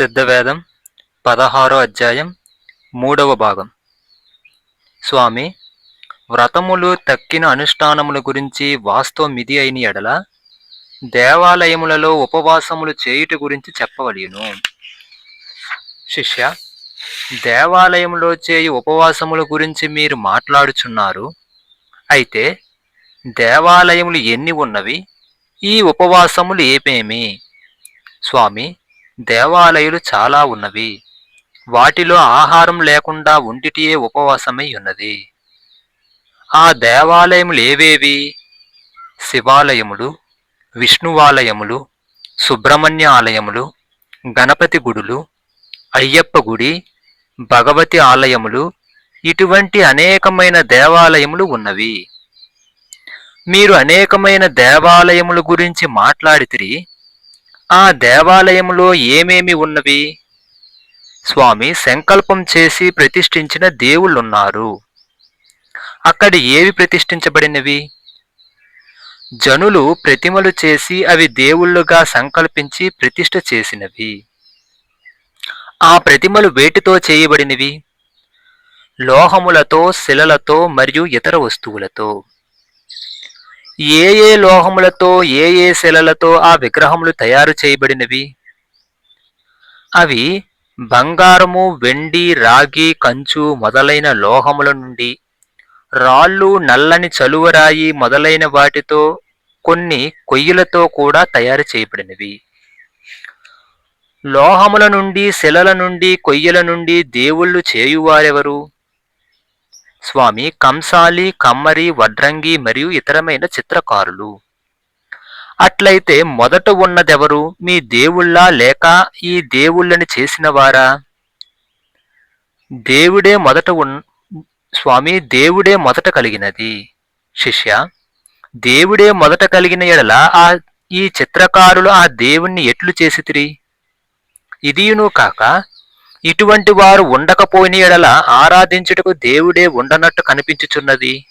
సిద్ధవేదం పదహారో అధ్యాయం మూడవ భాగం. స్వామి వ్రతములు తక్కిన అనుష్ఠానముల గురించి వాస్తవం ఇది అయిన ఎడల దేవాలయములలో ఉపవాసములు చేయుట గురించి చెప్పవలను శిష్య దేవాలయములో చేయు ఉపవాసముల గురించి మీరు మాట్లాడుచున్నారు. అయితే దేవాలయములు ఎన్ని ఉన్నవి? ఈ ఉపవాసములు ఏమేమి? స్వామి దేవాలయాలు చాలా ఉన్నవి. వాటిలో ఆహారం లేకుండా ఉండిటియే ఉపవాసమై ఉన్నది. ఆ దేవాలయములు ఏవేవి? శివాలయములు విష్ణువాలయములు సుబ్రహ్మణ్య ఆలయములు గణపతి గుడులు అయ్యప్ప గుడి భగవతి ఆలయములు ఇటువంటి అనేకమైన దేవాలయములు ఉన్నవి. మీరు అనేకమైన దేవాలయముల గురించి మాట్లాడితిరి ఆ దేవాలయంలో ఏమేమి ఉన్నవి? స్వామి సంకల్పం చేసి ప్రతిష్ఠించిన దేవుళ్ళున్నారు. అక్కడ ఏవి ప్రతిష్ఠించబడినవి? జనులు ప్రతిమలు చేసి అవి దేవుళ్ళుగా సంకల్పించి ప్రతిష్ఠ చేసినవి. ఆ ప్రతిమలు వేటితో చేయబడినవి? లోహములతో శిలలతో మరియు ఇతర వస్తువులతో. ఏ ఏ లోహములతో ఏ ఏ శిలలతో ఆ విగ్రహములు తయారు చేయబడినవి? అవి బంగారము వెండి రాగి కంచు మొదలైన లోహముల నుండి రాళ్ళు నల్లని చలువరాయి మొదలైన వాటితో కొన్ని కొయ్యలతో కూడా తయారు చేయబడినవి. లోహముల నుండి శిలల నుండి కొయ్యల నుండి దేవుళ్ళు చేయువారెవరు? స్వామి కంసాలి కమ్మరి వడ్రంగి మరియు ఇతరమైన చిత్రకారులు. అట్లయితే మొదట ఉన్నదెవరు? మీ దేవుళ్ళా లేక ఈ దేవుళ్ళని చేసినవారా? దేవుడే మొదట ఉన్ స్వామి దేవుడే మొదట కలిగినది. శిష్య దేవుడే మొదట కలిగిన ఎడల ఆ ఈ చిత్రకారులు ఆ దేవుణ్ణి ఎట్లు చేసితిరి? ఇదియును కాక ఇటువంటి వారు ఉండకపోయిన ఎడల ఆరాధించుటకు దేవుడే ఉండనట్టు కనిపించుచున్నది.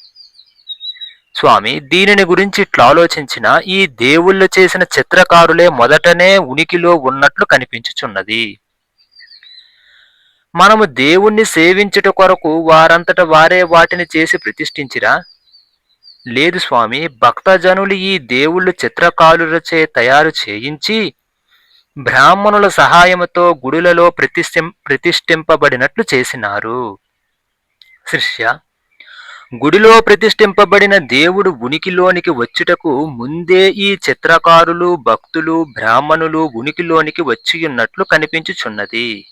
స్వామి దీనిని గురించి ఇట్లా ఆలోచించిన ఈ దేవుళ్ళు చేసిన చిత్రకారులే మొదటనే ఉనికిలో ఉన్నట్లు కనిపించుచున్నది. మనము దేవుణ్ణి సేవించుట కొరకు వారంతట వారే వాటిని చేసి ప్రతిష్ఠించిరా? లేదు స్వామి భక్తజనులు ఈ దేవుళ్ళు చిత్రకారులచే తయారు చేయించి బ్రాహ్మణుల సహాయముతో గుడులలో ప్రతిష్ఠి ప్రతిష్ఠింపబడినట్లు చేసినారు. శిష్య గుడిలో ప్రతిష్ఠింపబడిన దేవుడు ఉనికిలోనికి వచ్చుటకు ముందే ఈ చిత్రకారులు భక్తులు బ్రాహ్మణులు ఉనికిలోనికి వచ్చియున్నట్లు కనిపించుచున్నది.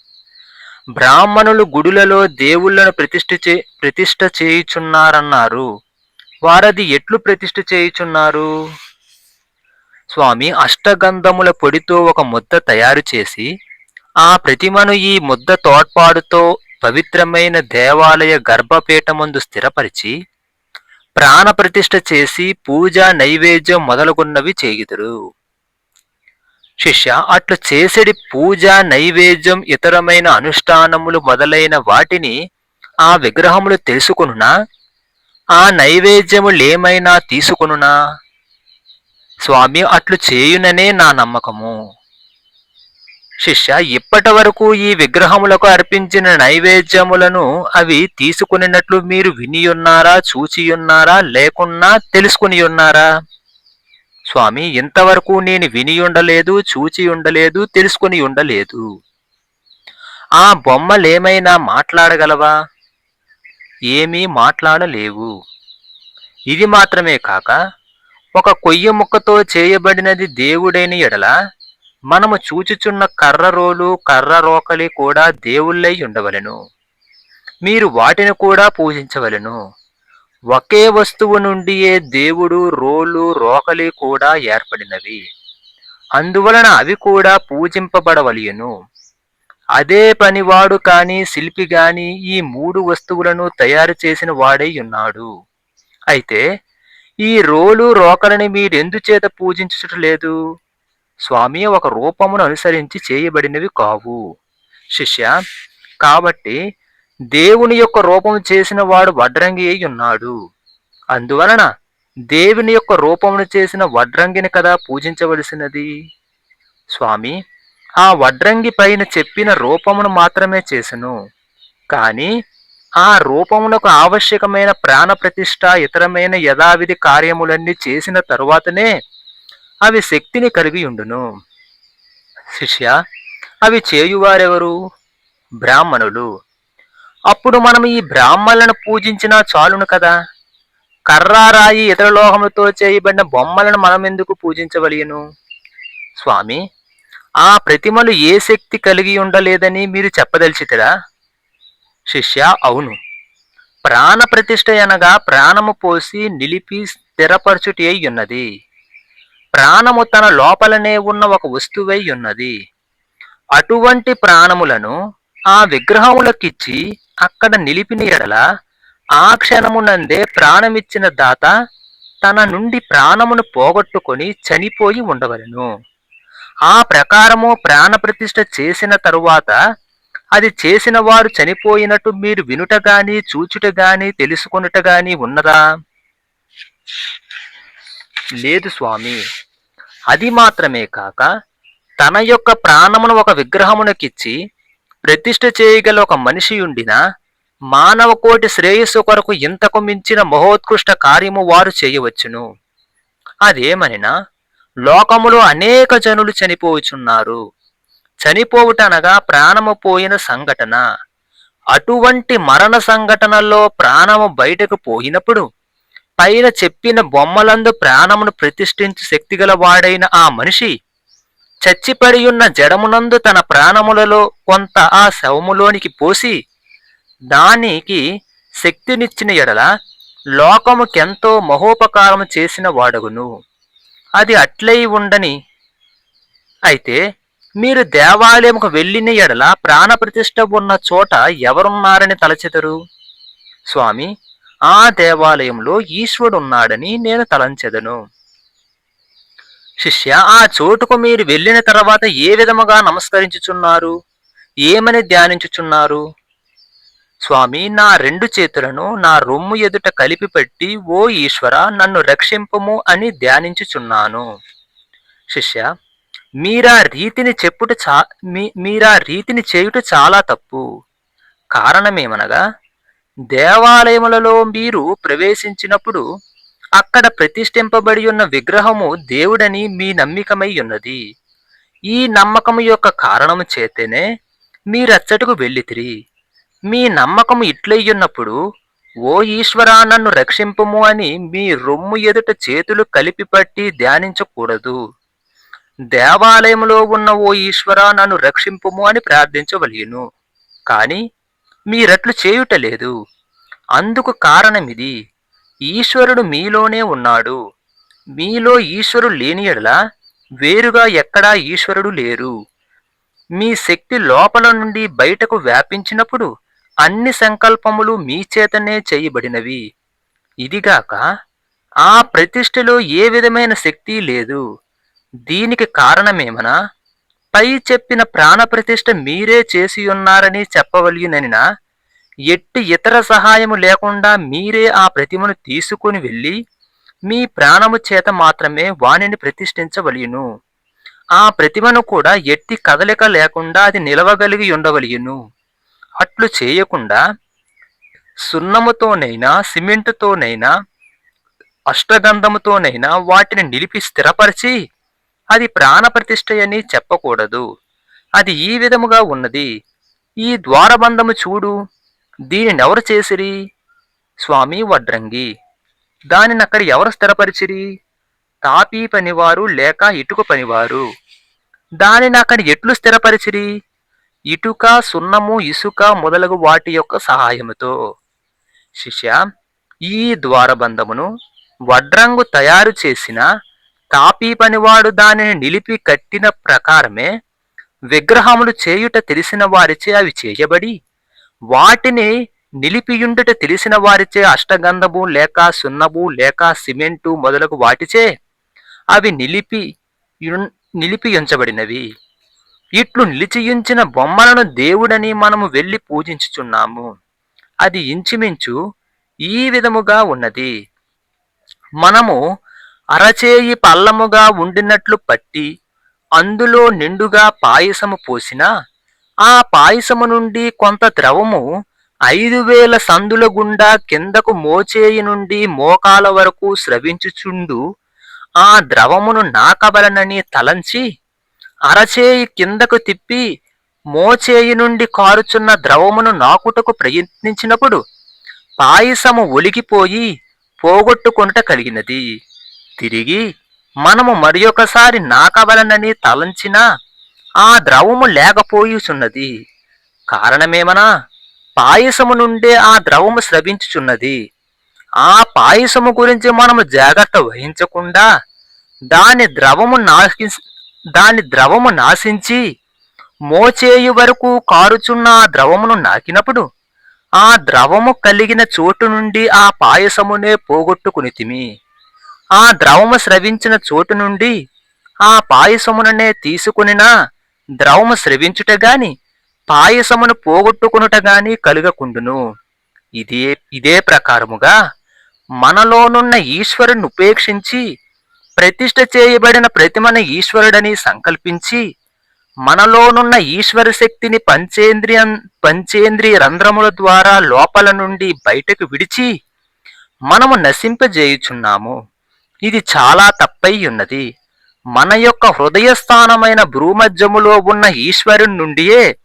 బ్రాహ్మణులు గుడులలో దేవుళ్ళను ప్రతిష్ఠ చే ప్రతిష్ఠ చేయుచున్నారన్నారు. వారది ఎట్లు ప్రతిష్ఠ చేయుచున్నారు? స్వామి అష్టగంధముల పొడితో ఒక ముద్ద తయారు చేసి ఆ ప్రతిమను ఈ ముద్ద తోడ్పాడుతో పవిత్రమైన దేవాలయ గర్భపీఠమందు స్థిరపరిచి ప్రాణప్రతిష్ఠ చేసి పూజ నైవేద్యం మొదలగున్నవి చేయుదురు. శిష్య అట్లు చేసెడి పూజ నైవేద్యం ఇతరమైన అనుష్ఠానములు మొదలైన వాటిని ఆ విగ్రహములు తెలుసుకునునా? ఆ నైవేద్యములేమైనా తీసుకునునా? స్వామి అట్లు చేయుననే నా నమ్మకము. శిష్య ఇప్పటి వరకు ఈ విగ్రహములకు అర్పించిన నైవేద్యములను అవి తీసుకునినట్లు మీరు వినియున్నారా చూచియున్నారా లేకున్నా తెలుసుకుని ఉన్నారా స్వామి ఇంతవరకు నేను విని ఉండలేదు చూచి ఉండలేదు తెలుసుకుని ఉండలేదు ఆ బొమ్మలేమైనా మాట్లాడగలవా? ఏమీ మాట్లాడలేవు. ఇది మాత్రమే కాక ఒక కొయ్య ముక్కతో చేయబడినది దేవుడైన ఎడల మనము చూచుచున్న కర్ర రోలు కర్ర రోకలి కూడా దేవుళ్ళై ఉండవలెను. మీరు వాటిని కూడా పూజించవలెను. ఒకే వస్తువు నుండియే దేవుడు రోలు రోకలి కూడా ఏర్పడినవి. అందువలన అవి కూడా పూజింపబడవలయను. అదే పనివాడు కాని శిల్పి గాని ఈ మూడు వస్తువులను తయారు చేసిన వాడై ఉన్నాడు. అయితే ఈ రోలు రోకలని మీరెందుచేత పూజించుటలేదు స్వామి ఒక రూపమును అనుసరించి చేయబడినవి కావు. శిష్య కాబట్టి దేవుని యొక్క రూపము చేసిన వాడు వడ్రంగి అయి ఉన్నాడు. అందువలన దేవుని యొక్క రూపమును చేసిన వడ్రంగిని కదా పూజించవలసినది? స్వామి ఆ వడ్రంగి పైన చెప్పిన రూపమును మాత్రమే చేసెను. కానీ ఆ రూపమునకు ఆవశ్యకమైన ప్రాణ ప్రతిష్ట ఇతరమైన యథావిధి కార్యములన్నీ చేసిన తరువాతనే అవి శక్తిని కలిగి ఉండును. శిష్య అవి చేయువారెవరు? బ్రాహ్మణులు. అప్పుడు మనం ఈ బ్రాహ్మణులను పూజించినా చాలును కదా? కర్రారాయి ఇతర లోహములతో చేయబడిన బొమ్మలను మనం ఎందుకు పూజించవలయను? స్వామి ఆ ప్రతిమలు ఏ శక్తి కలిగి ఉండలేదని మీరు చెప్పదలిచితరా? శిష్య అవును. ప్రాణ ప్రతిష్ఠ అనగా ప్రాణము పోసి నిలిపి స్థిరపరచుటి అయి ఉన్నది. ప్రాణము తన లోపలనే ఉన్న ఒక వస్తువై ఉన్నది. అటువంటి ప్రాణములను ఆ విగ్రహములకిచ్చి అక్కడ నిలిపిన ఎడల ఆ క్షణమునందే ప్రాణమిచ్చిన దాత తన నుండి ప్రాణమును పోగొట్టుకొని చనిపోయి ఉండవలను. ఆ ప్రకారము ప్రాణ ప్రతిష్ఠ చేసిన తరువాత అది చేసిన వారు చనిపోయినట్టు మీరు వినుట గాని చూచుట గాని తెలుసుకొనుట గాని ఉన్నదా? లేదు స్వామి. అది మాత్రమే కాక తన యొక్క ప్రాణమును ఒక విగ్రహమునకిచ్చి ప్రతిష్ఠ చేయగల ఒక మనిషి ఉండిన మానవ కోటి శ్రేయస్సు కొరకు ఇంతకు మించిన మహోత్కృష్ట కార్యము వారు చేయవచ్చును. అదేమనినా లోకములో అనేక జనులు చనిపోచున్నారు. చనిపోవుటనగా ప్రాణము పోయిన సంఘటన. అటువంటి మరణ సంఘటనలో ప్రాణము బయటకు పోయినప్పుడు పైన చెప్పిన బొమ్మలందు ప్రాణమును ప్రతిష్ఠించి శక్తిగల వాడైన ఆ మనిషి చచ్చిపడి ఉన్న జడమునందు తన ప్రాణములలో కొంత ఆ శవములోనికి పోసి దానికి శక్తినిచ్చిన ఎడల లోకముకెంతో మహోపకారము చేసిన వాడగును. అది అట్లై ఉండని. అయితే మీరు దేవాలయముకు వెళ్ళిన ఎడల ప్రాణప్రతిష్ఠ ఉన్న చోట ఎవరున్నారని తలచెదరు? స్వామి ఆ దేవాలయంలో ఈశ్వరుడున్నాడని నేను తలంచెదను. శిష్య ఆ చోటుకు మీరు వెళ్ళిన తర్వాత ఏ విధముగా నమస్కరించుచున్నారు? ఏమని ధ్యానించుచున్నారు? స్వామి నా రెండు చేతులను నా రొమ్ము ఎదుట కలిపి పెట్టి ఓ ఈశ్వర నన్ను రక్షింపము అని ధ్యానించుచున్నాను. శిష్య మీరా రీతిని చెప్పుట చా మీ మీరా రీతిని చేయుట చాలా తప్పు. కారణమేమనగా దేవాలయములలో మీరు ప్రవేశించినప్పుడు అక్కడ ప్రతిష్ఠింపబడి ఉన్న విగ్రహము దేవుడని మీ నమ్మికమై ఉన్నది. ఈ నమ్మకము యొక్క కారణము చేతనే మీరచ్చటకు వెళ్ళితిరి. మీ నమ్మకము ఇట్లయ్యున్నప్పుడు ఓ ఈశ్వరా నన్ను రక్షింపుము అని మీ రొమ్ము ఎదుట చేతులు కలిపి పట్టి ధ్యానించకూడదు. దేవాలయంలో ఉన్న ఓ ఈశ్వరా నన్ను రక్షింపుము అని ప్రార్థించవలయును. కాని మీరట్లు చేయుటలేదు అందుకు కారణమిది. ఈశ్వరుడు మీలోనే ఉన్నాడు. మీలో ఈశ్వరుడు లేని వేరుగా ఎక్కడా ఈశ్వరుడు లేరు. మీ శక్తి లోపల నుండి బయటకు వ్యాపించినప్పుడు అన్ని సంకల్పములు మీ చేతనే చేయబడినవి. ఇదిగాక ఆ ప్రతిష్టలో ఏ విధమైన శక్తి లేదు. దీనికి కారణమేమనా? పై చెప్పిన ప్రాణప్రతిష్ఠ మీరే చేసి ఉన్నారని చెప్పవలయుననినా ఎట్టి ఇతర సహాయము లేకుండా మీరే ఆ ప్రతిమను తీసుకుని వెళ్ళి మీ ప్రాణము చేత మాత్రమే వానిని ప్రతిష్ఠించవలయును. ఆ ప్రతిమను కూడా ఎట్టి కదలిక లేకుండా అది నిలవగలిగి ఉండవలయును అట్లు చేయకుండా సున్నముతోనైనా సిమెంటుతోనైనా అష్టగంధముతోనైనా వాటిని నిలిపి స్థిరపరిచి అది ప్రాణప్రతిష్ఠయని చెప్పకూడదు. అది ఈ విధముగా ఉన్నది. ఈ ద్వారబంధము చూడు. దీనినెవరు చేసిరి? స్వామి వడ్రంగి. దానిని అక్కడ ఎవరు స్థిరపరిచిరి? తాపీ పనివారు లేక ఇటుక పనివారు. దానిని అక్కడ ఎట్లు స్థిరపరిచిరి? ఇటుక సున్నము ఇసుక మొదలగు వాటి యొక్క సహాయముతో. శిష్య ఈ ద్వారబంధమును వడ్రంగు తయారు చేసిన తాపీ పనివాడు దానిని నిలిపి కట్టిన ప్రకారమే విగ్రహములు చేయుట తెలిసిన వారిచే అవి చేయబడి వాటిని నిలిపియుండుట తెలిసిన వారిచే అష్టగంధము లేక సున్నము లేక సిమెంటు మొదలగు వాటిచే అవి నిలిపి నిలిపియుంచబడినవి ఇట్లు నిలిచియుంచిన బొమ్మలను దేవుడని మనము వెళ్ళి పూజించుచున్నాము. అది ఇంచుమించు ఈ విధముగా ఉన్నది. మనము అరచేయి పల్లముగా ఉండినట్లు పట్టి అందులో నిండుగా పాయసము పోసిన ఆ పాయసము నుండి కొంత ద్రవము ఐదు వేల సందుల గుండా కిందకు మోచేయి నుండి మోకాల వరకు స్రవించుచుండు ఆ ద్రవమును నాకబలనని తలంచి అరచేయి కిందకు తిప్పి మోచేయి నుండి కారుచున్న ద్రవమును నాకుటకు ప్రయత్నించినప్పుడు పాయసము ఒలిగిపోయి పోగొట్టుకొనుట కలిగినది. తిరిగి మనము మరియొకసారి నాకవలనని తలంచినా ఆ ద్రవము లేకపోయుచున్నది. కారణమేమనా? పాయసము నుండే ఆ ద్రవము స్రవించుచున్నది. ఆ పాయసము గురించి మనము జాగ్రత్త వహించకుండా దాని ద్రవము నాశి దాని ద్రవము నాశించి మోచేయు వరకు కారుచున్న ఆ ద్రవమును నాకినప్పుడు ఆ ద్రవము కలిగిన చోటు నుండి ఆ పాయసమునే పోగొట్టుకుని తిమి ఆ ద్రవము స్రవించిన చోటు నుండి ఆ పాయసముననే తీసుకునినా ద్రవము స్రవించుట గాని పాయసమును పోగొట్టుకునుట గాని కలుగకుండును. ఇదే ఇదే ప్రకారముగా మనలోనున్న ఈశ్వరుని ఉపేక్షించి ప్రతిష్ఠ చేయబడిన ప్రతిమను ఈశ్వరుడని సంకల్పించి మనలోనున్న ఈశ్వర శక్తిని పంచేంద్రియ పంచేంద్రియ రంధ్రముల ద్వారా లోపల నుండి బయటకు విడిచి మనము నశింపజేయుచున్నాము. ఇది చాలా తప్పై ఉన్నది. మన యొక్క హృదయస్థానమైన భ్రూమధ్యములో ఉన్న ఈశ్వరుని నుండియే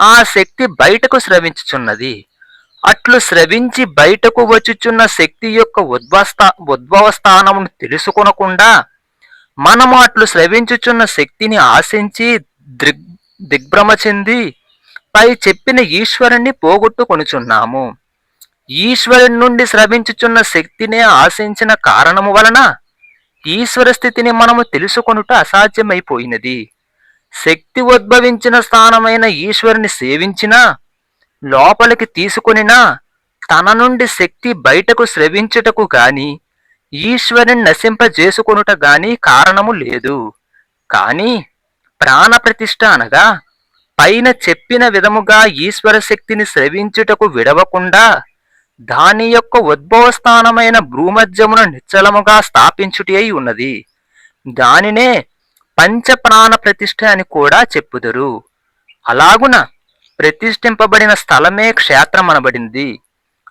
ఆ శక్తి బయటకు స్రవించుచున్నది. అట్లు స్రవించి బయటకు వచ్చుచున్న శక్తి యొక్క ఉద్భవస్థా ఉద్భవ స్థానమును తెలుసుకొనకుండా మనము అట్లు స్రవించుచున్న శక్తిని ఆశించి దిగ్ దిగ్భ్రమ చెంది పై చెప్పిన ఈశ్వరుణ్ణి పోగొట్టుకొనుచున్నాము. ఈశ్వరుని నుండి స్రవించుచున్న శక్తినే ఆశించిన కారణము వలన ఈశ్వర స్థితిని మనము తెలుసుకొనుట అసాధ్యమైపోయినది. శక్తి ఉద్భవించిన స్థానమైన ఈశ్వరుని సేవించినా లోపలికి తీసుకొనినా తన నుండి శక్తి బయటకు స్రవించుటకు గాని ఈశ్వరుని నశింపజేసుకొనుట గాని కారణము లేదు. కాని ప్రాణప్రతిష్ఠ అనగా పైన చెప్పిన విధముగా ఈశ్వర శక్తిని స్రవించుటకు విడవకుండా దాని యొక్క ఉద్భవస్థానమైన భూమధ్యమును నిశ్చలముగా స్థాపించుటి అయి ఉన్నది. దానినే పంచప్రాణ ప్రతిష్ఠ అని కూడా చెప్పుదురు. అలాగున ప్రతిష్ఠింపబడిన స్థలమే క్షేత్రమనబడింది.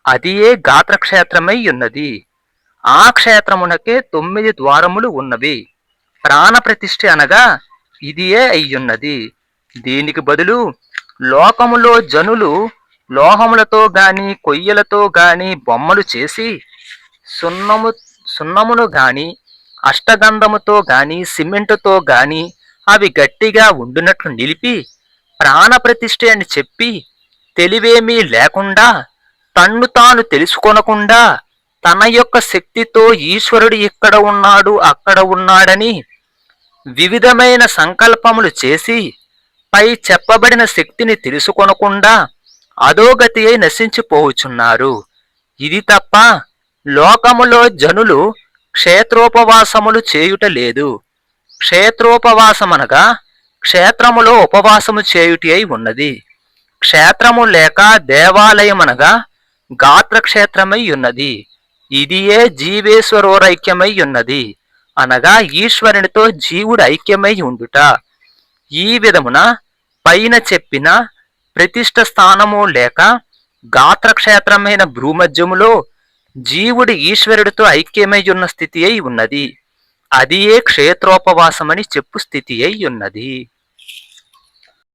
అది ఏ గాత్రక్షేత్రమై ఉన్నది. ఆ క్షేత్రమునకే తొమ్మిది ద్వారములు ఉన్నవి. ప్రాణ ప్రతిష్ఠ అనగా ఇదియే అయ్యున్నది. దీనికి బదులు లోకములో జనులు లోహములతో గాని కొయ్యలతో గాని బొమ్మలు చేసి సున్నము సున్నమును గాని అష్టగంధముతో గాని సిమెంటుతో గాని అవి గట్టిగా ఉండునట్లు నిలిపి ప్రాణప్రతిష్ఠ అని చెప్పి తెలివేమీ లేకుండా తన్ను తాను తెలుసుకొనకుండా తన యొక్క శక్తితో ఈశ్వరుడు ఇక్కడ ఉన్నాడు అక్కడ ఉన్నాడని వివిధమైన సంకల్పములు చేసి పై చెప్పబడిన శక్తిని తెలుసుకొనకుండా అధోగతి అయి నశించిపోవుచున్నారు. ఇది తప్ప లోకములో జనులు క్షేత్రోపవాసములు చేయుట లేదు. క్షేత్రోపవాసమనగా క్షేత్రములో ఉపవాసము చేయుటి అయి ఉన్నది. క్షేత్రము లేక దేవాలయమనగా గాత్రక్షేత్రమై ఉన్నది. ఇదియే జీవేశ్వరోరైక్యమై ఉన్నది. అనగా ఈశ్వరునితో జీవుడు ఐక్యమై ఉండుట. ఈ విధమున పైన చెప్పిన ప్రతిష్ట స్థానము లేక గాత్రక్షేత్రమైన భూమధ్యములో జీవుడి ఈశ్వరుడితో ఐక్యమై ఉన్న స్థితి అయి ఉన్నది. అది ఏ క్షేత్రోపవాసమని చెప్పు స్థితి అయి ఉన్నది.